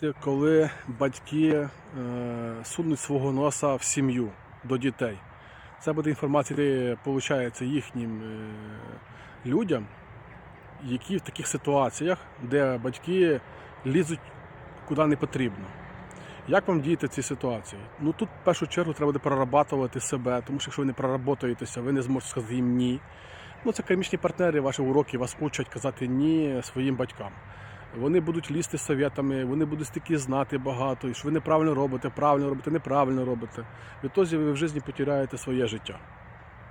Знаєте, Коли батьки е, сунуть свого носа в сім'ю до дітей, це буде інформація, виходить їхнім е, людям, які в таких ситуаціях, де батьки лізуть куди не потрібно. Як вам діяти в цій ситуації? Ну тут в першу чергу треба буде прорабатувати себе, тому що якщо ви не проработаєтеся, ви не зможете сказати їм ні. Ну, це кармічні партнери, ваші уроки вас учать казати ні своїм батькам. Вони будуть лізти совєтами, вони будуть стільки знати багато, і що ви неправильно робите, правильно робите, неправильно робите. Відтоді ви в житті потеряєте своє життя.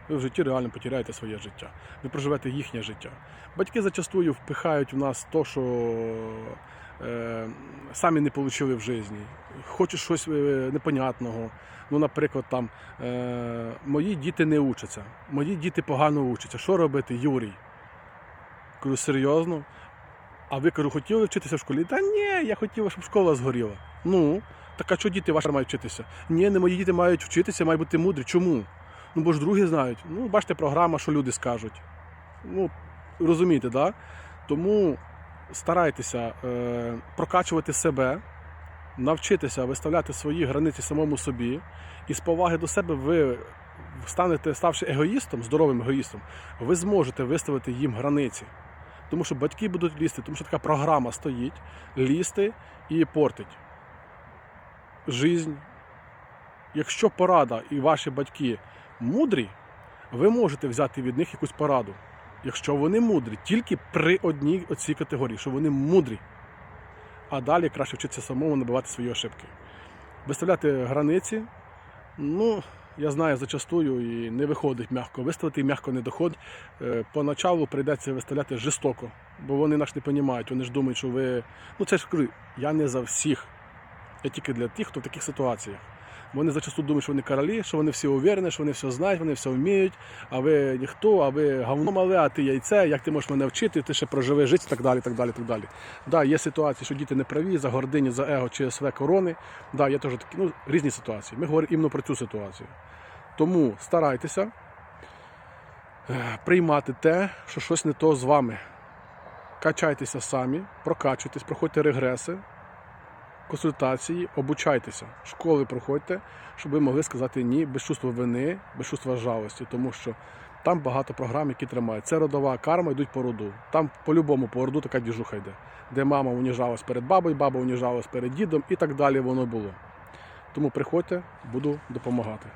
Ви в житті реально потеряєте своє життя. Ви проживете їхнє життя. Батьки зачастую впихають в нас то, що е, самі не отримали в житті. Хочуть щось е, непонятного. Ну, наприклад, там е, мої діти не учаться, мої діти погано учаться. Що робити, Юрій? Кажу, серйозно? А ви кажу, хотіли вчитися в школі? Та ні, я хотіла, щоб школа згоріла. Ну, так а що діти ваші мають вчитися? Ні, не мої діти мають вчитися, мають бути мудрі. Чому? Ну, бо ж другі знають. Ну, бачите, програма, що люди скажуть. Ну, розумієте, да? Тому старайтеся е, прокачувати себе, навчитися виставляти свої границі самому собі, і з поваги до себе ви станете, ставши егоїстом, здоровим егоїстом, ви зможете виставити їм границі. Тому що батьки будуть лізти, тому що така програма стоїть лізти і портить жизнь. Якщо порада і ваші батьки мудрі, ви можете взяти від них якусь пораду. Якщо вони мудрі, тільки при одній оцій категорії, що вони мудрі. А далі краще вчитися самому набивати свої ошибки. Виставляти границі, ну, я знаю, зачастую і не виходить м'яко. Виставити м'яко не доходить. Е, Поначалу прийдеться виставляти жорстоко, бо вони нас не розуміють. Вони ж думають, що ви. Ну це ж кажу, я не за всіх. Я тільки для тих, хто в таких ситуаціях. Вони зачасту думають, що вони королі, що вони всі уверені, що вони все знають, вони все вміють, а ви ніхто, а ви говно мале, а ти яйце, як ти можеш мене вчити, ти ще проживи життя так далі. так далі, так далі. Да, є ситуації, що діти не праві, за гордині, за его чи СВ корони. Да, є теж такі ну, різні ситуації. Ми говоримо іменно про цю ситуацію. Тому старайтеся е, приймати те, що щось не то з вами. Качайтеся самі, прокачуйтесь, проходьте регреси, консультації, обучайтеся, школи проходьте, щоб ви могли сказати ні без чувства вини, без чувства жалості, тому що там багато програм, які тримають. Це родова карма, йдуть по роду. Там по-любому по роду така діжуха йде, де мама уніжалась перед бабою, баба уніжалась перед дідом і так далі воно було. Тому приходьте, буду допомагати.